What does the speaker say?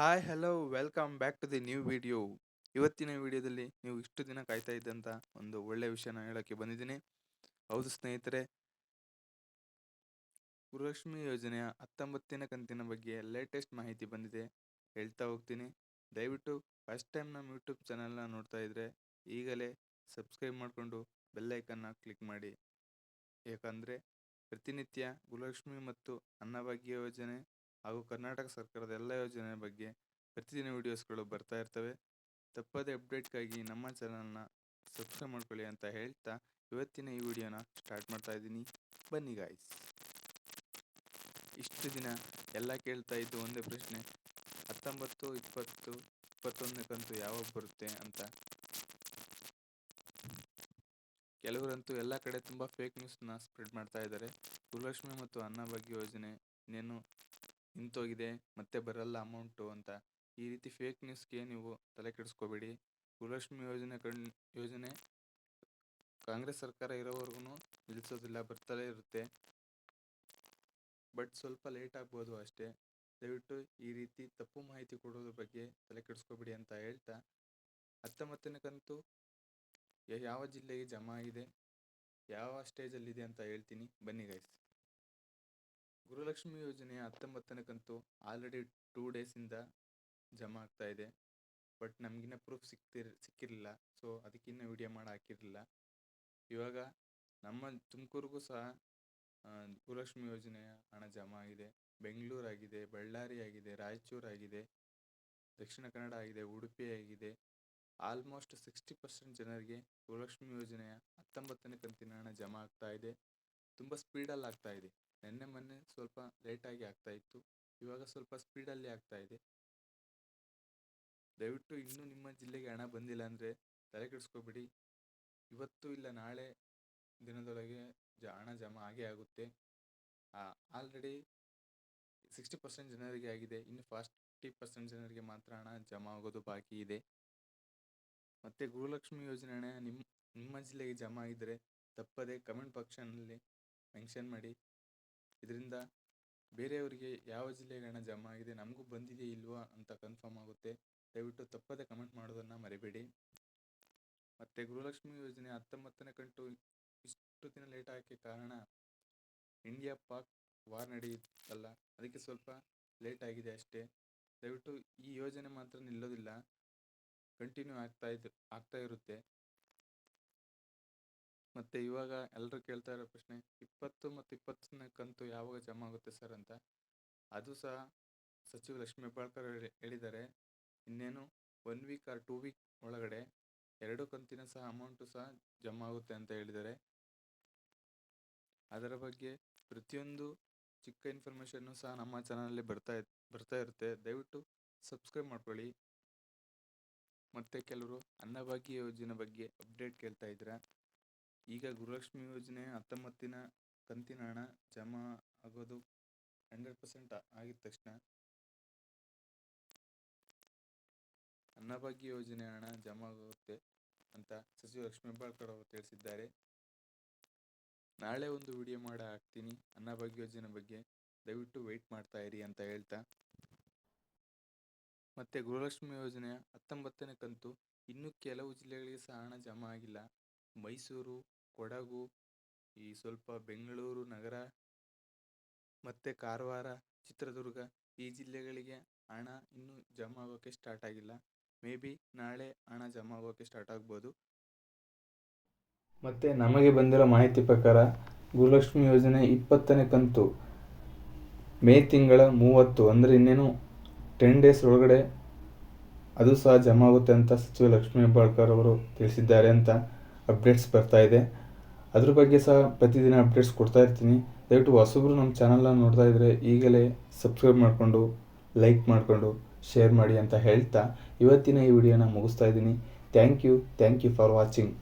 Hi hello welcome back to the new video ಇವತ್ತಿನ ವಿಡಿಯೋದಲ್ಲಿ ನೀವು ಇಷ್ಟು ದಿನ ಕಾಯ್ತಾ ಇದ್ದಂಥ ಒಂದು ಒಳ್ಳೆಯ ವಿಷಯನ ಹೇಳೋಕ್ಕೆ ಬಂದಿದ್ದೀನಿ. ಹೌದು ಸ್ನೇಹಿತರೆ, ಗೃಹಲಕ್ಷ್ಮಿ ಯೋಜನೆಯ ಹತ್ತೊಂಬತ್ತಿನ ಕಂತಿನ ಬಗ್ಗೆ ಲೇಟೆಸ್ಟ್ ಮಾಹಿತಿ ಬಂದಿದೆ. ಹೇಳ್ತಾ ಹೋಗ್ತೀನಿ. ದಯವಿಟ್ಟು ಫಸ್ಟ್ ಟೈಮ್ ನಮ್ಮ ಯೂಟ್ಯೂಬ್ ಚಾನಲ್ನ ನೋಡ್ತಾ ಇದ್ದರೆ ಈಗಲೇ ಸಬ್ಸ್ಕ್ರೈಬ್ ಮಾಡಿಕೊಂಡು ಬೆಲ್ಲೈಕನ್ನ ಕ್ಲಿಕ್ ಮಾಡಿ. ಯಾಕಂದರೆ ಪ್ರತಿನಿತ್ಯ ಗೃಹಲಕ್ಷ್ಮಿ ಮತ್ತು ಅನ್ನಭಾಗ್ಯ ಯೋಜನೆ ಹಾಗೂ ಕರ್ನಾಟಕ ಸರ್ಕಾರದ ಎಲ್ಲ ಯೋಜನೆ ಬಗ್ಗೆ ಪ್ರತಿದಿನ ವಿಡಿಯೋಸ್ಗಳು ಬರ್ತಾ ಇರ್ತವೆ. ತಪ್ಪದೇ ಅಪ್ಡೇಟ್ಗಾಗಿ ನಮ್ಮ ಚಾನಲ್ನ ಸಬ್ಸ್ಕ್ರೈಬ್ ಮಾಡ್ಕೊಳ್ಳಿ ಅಂತ ಹೇಳ್ತಾ ಇವತ್ತಿನ ಈ ವಿಡಿಯೋನ ಸ್ಟಾರ್ಟ್ ಮಾಡ್ತಾ ಇದ್ದೀನಿ. ಬನ್ನಿ ಗಾಯ್ಸ್ ಇಷ್ಟು ದಿನ ಎಲ್ಲ ಕೇಳ್ತಾ ಇದ್ದು ಒಂದೇ ಪ್ರಶ್ನೆ, ಹತ್ತೊಂಬತ್ತು, ಇಪ್ಪತ್ತು ಇಪ್ಪತ್ತೊಂದನೇ ಕಂತು ಯಾವಾಗ ಬರುತ್ತೆ ಅಂತ? ಕೆಲವರಂತೂ ಎಲ್ಲ ಕಡೆ ತುಂಬ ಫೇಕ್ ನ್ಯೂಸ್ನ ಸ್ಪ್ರೆಡ್ ಮಾಡ್ತಾ ಇದ್ದಾರೆ. ಗುರುಲಕ್ಷ್ಮಿ ಮತ್ತು ಅನ್ನಭಾಗ್ಯ ಯೋಜನೆ ಇನ್ನೇನು ನಿಂತೋಗಿದೆ, ಮತ್ತೆ ಬರಲ್ಲ ಅಮೌಂಟು ಅಂತ. ಈ ರೀತಿ ಫೇಕ್ ನ್ಯೂಸ್ಗೆ ನೀವು ತಲೆ ಕೆಡಿಸ್ಕೋಬೇಡಿ. ಗೃಹಲಕ್ಷ್ಮಿ ಯೋಜನೆ ಕಣ್, ಯೋಜನೆ ಕಾಂಗ್ರೆಸ್ ಸರ್ಕಾರ ಇರೋವರೆಗೂ ನಿಲ್ಲಿಸೋದಿಲ್ಲ ಬರ್ತಲೇ ಇರುತ್ತೆ. ಬಟ್ ಸ್ವಲ್ಪ ಲೇಟ್ ಆಗ್ಬೋದು ಅಷ್ಟೇ. ದಯವಿಟ್ಟು ಈ ರೀತಿ ತಪ್ಪು ಮಾಹಿತಿ ಕೊಡೋದ್ರ ಬಗ್ಗೆ ತಲೆ ಕೆಡಿಸ್ಕೋಬೇಡಿ ಅಂತ ಹೇಳ್ತಾ, ಹತ್ತೊಂಬತ್ತನೇ ಕಂತು ಯಾವ ಜಿಲ್ಲೆಗೆ ಜಮಾ ಆಗಿದೆ, ಯಾವ ಸ್ಟೇಜಲ್ಲಿದೆ ಅಂತ ಹೇಳ್ತೀನಿ. ಬನ್ನಿ ಗೈಸ್ ಗೃಹಲಕ್ಷ್ಮಿ ಯೋಜನೆಯ ಹತ್ತೊಂಬತ್ತನೇ ಕಂತು ಆಲ್ರೆಡಿ ಟೂ ಡೇಸಿಂದ ಜಮಾ ಆಗ್ತಾ ಇದೆ. ಬಟ್ ನಮಗಿನ್ನ ಪ್ರೂಫ್ ಸಿಕ್ತಿರ್, ಸಿಕ್ಕಿರಲಿಲ್ಲ. ಸೊ ಅದಕ್ಕಿನ್ನ ವಿಡಿಯೋ ಮಾಡಿ ಹಾಕಿರಲಿಲ್ಲ. ಇವಾಗ ನಮ್ಮ ತುಮಕೂರಿಗೂ ಸಹ ಗೃಹಲಕ್ಷ್ಮಿ ಯೋಜನೆಯ ಹಣ ಜಮಾ ಆಗಿದೆ. ಬೆಂಗಳೂರು ಆಗಿದೆ, ಬಳ್ಳಾರಿ ಆಗಿದೆ, ರಾಯಚೂರು ಆಗಿದೆ, ದಕ್ಷಿಣ ಕನ್ನಡ ಆಗಿದೆ, ಉಡುಪಿ ಆಗಿದೆ. ಆಲ್ಮೋಸ್ಟ್ ಸಿಕ್ಸ್ಟಿ ಪರ್ಸೆಂಟ್ ಜನರಿಗೆ ಗೃಹಲಕ್ಷ್ಮಿ ಯೋಜನೆಯ ಹತ್ತೊಂಬತ್ತನೇ ಕಂತಿನ ಹಣ ಜಮಾ ಆಗ್ತಾ ಇದೆ. ತುಂಬ ಸ್ಪೀಡಲ್ಲಿ ಆಗ್ತಾ ಇದೆ. ನಿನ್ನೆ ಮೊನ್ನೆ ಸ್ವಲ್ಪ ಲೇಟಾಗಿ ಆಗ್ತಾ ಇತ್ತು. ಇವಾಗ ಸ್ವಲ್ಪ ಸ್ಪೀಡಲ್ಲಿ ಆಗ್ತಾ ಇದೆ. ದಯವಿಟ್ಟು ಇನ್ನೂ ನಿಮ್ಮ ಜಿಲ್ಲೆಗೆ ಹಣ ಬಂದಿಲ್ಲ ಅಂದರೆ ತಲೆ ಕೆಡಿಸ್ಕೋಬೇಡಿ. ಇವತ್ತು ಇಲ್ಲ, ನಾಳೆ ದಿನದೊಳಗೆ ಜ ಹಣ ಜಮಾ ಆಗೇ ಆಗುತ್ತೆ. ಆಲ್ರೆಡಿ ಸಿಕ್ಸ್ಟಿ ಪರ್ಸೆಂಟ್ ಜನರಿಗೆ ಆಗಿದೆ. ಇನ್ನು ಫಾರ್ಟಿ ಪರ್ಸೆಂಟ್ ಜನರಿಗೆ ಮಾತ್ರ ಹಣ ಜಮಾ ಆಗೋದು ಬಾಕಿ ಇದೆ. ಮತ್ತು ಗೃಹಲಕ್ಷ್ಮಿ ಯೋಜನೆ ಹಣ ನಿಮ್ಮ ನಿಮ್ಮ ಜಿಲ್ಲೆಗೆ ಜಮಾ ಆಗಿದ್ದರೆ ತಪ್ಪದೆ ಕಮೆಂಟ್ ಬಾಕ್ಷನಲ್ಲಿ ಮೆನ್ಷನ್ ಮಾಡಿ. ಇದರಿಂದ ಬೇರೆಯವರಿಗೆ ಯಾವ ಜಿಲ್ಲೆಗೆ ಹಣ ಜಮಾ ಆಗಿದೆ, ನಮಗೂ ಬಂದಿದೆ ಇಲ್ವಾ ಅಂತ ಕನ್ಫರ್ಮ್ ಆಗುತ್ತೆ. ದಯವಿಟ್ಟು ತಪ್ಪದೆ ಕಮೆಂಟ್ ಮಾಡೋದನ್ನು ಮರಿಬೇಡಿ. ಮತ್ತು ಗೃಹಲಕ್ಷ್ಮಿ ಯೋಜನೆ ಹತ್ತೊಂಬತ್ತನೇ ಕಂಟು ಇಷ್ಟು ದಿನ ಲೇಟ್ ಆಗೋಕ್ಕೆ ಕಾರಣ ಇಂಡಿಯಾ ಪಾಕ್ ವಾರ್ ನಡೆಯುತ್ತಲ್ಲ, ಅದಕ್ಕೆ ಸ್ವಲ್ಪ ಲೇಟ್ ಆಗಿದೆ ಅಷ್ಟೇ. ದಯವಿಟ್ಟು ಈ ಯೋಜನೆ ಮಾತ್ರ ನಿಲ್ಲೋದಿಲ್ಲ ಕಂಟಿನ್ಯೂ ಆಗ್ತಾ ಇದ್, ಆಗ್ತಾ ಇರುತ್ತೆ. ಮತ್ತು ಇವಾಗ ಎಲ್ಲರೂ ಕೇಳ್ತಾ ಇರೋ ಪ್ರಶ್ನೆ, ಇಪ್ಪತ್ತು ಮತ್ತು ಇಪ್ಪತ್ತನೇ ಕಂತು ಯಾವಾಗ ಜಮಾ ಆಗುತ್ತೆ ಸರ್ ಅಂತ? ಅದು ಸಹ ಸಚಿವ ಲಕ್ಷ್ಮೀ ಹೆಬ್ಬಾಳ್ಕರ್ ಹೇಳಿದ್ದಾರೆ. ಇನ್ನೇನು one week or two week ಒಳಗಡೆ ಎರಡು ಕಂತಿನ ಸಹ ಅಮೌಂಟು ಸಹ ಜಮಾ ಆಗುತ್ತೆ ಅಂತ ಹೇಳಿದ್ದಾರೆ. ಅದರ ಬಗ್ಗೆ ಪ್ರತಿಯೊಂದು ಚಿಕ್ಕ ಇನ್ಫಾರ್ಮೇಷನ್ನು ಸಹ ನಮ್ಮ ಚಾನಲಲ್ಲಿ ಬರ್ತಾ ಬರ್ತಾ ಇರುತ್ತೆ. ದಯವಿಟ್ಟು ಸಬ್ಸ್ಕ್ರೈಬ್ ಮಾಡ್ಕೊಳ್ಳಿ. ಮತ್ತು ಕೆಲವರು ಅನ್ನಭಾಗ್ಯ ಯೋಜನೆ ಬಗ್ಗೆ ಅಪ್ಡೇಟ್ ಕೇಳ್ತಾ ಇದ್ದೀರಾ? ಈಗ ಗೃಹಲಕ್ಷ್ಮಿ ಯೋಜನೆ ಹತ್ತೊಂಬತ್ತಿನ ಕಂತಿನ ಹಣ ಜಮಾ ಆಗೋದು ಹಂಡ್ರೆಡ್ ಪರ್ಸೆಂಟ್ ಆಗಿದ ತಕ್ಷಣ ಅನ್ನಭಾಗ್ಯ ಯೋಜನೆ ಹಣ ಜಮಾ ಆಗುತ್ತೆ ಅಂತ ಸಚಿವ ಲಕ್ಷ್ಮೀ ಹೆಬ್ಬಾಳ್ಕರ್ ಅವರು ತಿಳಿಸಿದ್ದಾರೆ. ನಾಳೆ ಒಂದು ವಿಡಿಯೋ ಮಾಡಿ ಹಾಕ್ತೀನಿ. ಅನ್ನಭಾಗ್ಯ ಯೋಜನೆ ಬಗ್ಗೆ ದಯವಿಟ್ಟು ವೆಯ್ಟ್ ಮಾಡ್ತಾ ಇರಿ ಅಂತ ಹೇಳ್ತಾ. ಮತ್ತೆ ಗೃಹಲಕ್ಷ್ಮಿ ಯೋಜನೆಯ ಹತ್ತೊಂಬತ್ತನೇ ಕಂತು ಇನ್ನೂ ಕೆಲವು ಜಿಲ್ಲೆಗಳಿಗೆ ಸಹ ಹಣ ಜಮಾ ಆಗಿಲ್ಲ. ಮೈಸೂರು ಕೊಡಗು, ಈ ಸ್ವಲ್ಪ ಬೆಂಗಳೂರು ನಗರ, ಮತ್ತು ಕಾರವಾರ, ಚಿತ್ರದುರ್ಗ ಈ ಜಿಲ್ಲೆಗಳಿಗೆ ಹಣ ಇನ್ನೂ ಜಮಾ ಆಗೋಕ್ಕೆ ಸ್ಟಾರ್ಟ್ ಆಗಿಲ್ಲ. ಮೇ ಬಿ ನಾಳೆ ಹಣ ಜಮಾ ಆಗೋಕ್ಕೆ ಸ್ಟಾರ್ಟ್ ಆಗ್ಬೋದು. ಮತ್ತು ನಮಗೆ ಬಂದಿರೋ ಮಾಹಿತಿ ಪ್ರಕಾರ ಗುರುಲಕ್ಷ್ಮಿ ಯೋಜನೆ ಇಪ್ಪತ್ತನೇ ಕಂತು. ಮೇ ತಿಂಗಳ ಮೂವತ್ತು ಅಂದರೆ ಇನ್ನೇನು ಟೆನ್ ಡೇಸ್ ಒಳಗಡೆ ಅದು ಸಹ ಜಮಾ ಆಗುತ್ತೆ ಅಂತ ಸಚಿವ ಲಕ್ಷ್ಮೀ ಹೆಬ್ಬಾಳ್ಕರ್ ಅವರು ತಿಳಿಸಿದ್ದಾರೆ ಅಂತ ಅಪ್ಡೇಟ್ಸ್ ಬರ್ತಾ ಇದೆ. ಅದ್ರ ಬಗ್ಗೆ ಸಹ ಪ್ರತಿದಿನ ಅಪ್ಡೇಟ್ಸ್ ಕೊಡ್ತಾ ಇರ್ತೀನಿ. ದಯವಿಟ್ಟು ಹೊಸಬ್ರು ನಮ್ಮ ಚಾನಲ್ನ ನೋಡ್ತಾ ಇದ್ದರೆ ಈಗಲೇ ಸಬ್ಸ್ಕ್ರೈಬ್ ಮಾಡಿಕೊಂಡು ಲೈಕ್ ಮಾಡಿಕೊಂಡು ಶೇರ್ ಮಾಡಿ ಅಂತ ಹೇಳ್ತಾ ಇವತ್ತಿನ ಈ ವಿಡಿಯೋನ ಮುಗಿಸ್ತಾ ಇದ್ದೀನಿ. Thank you thank you for watching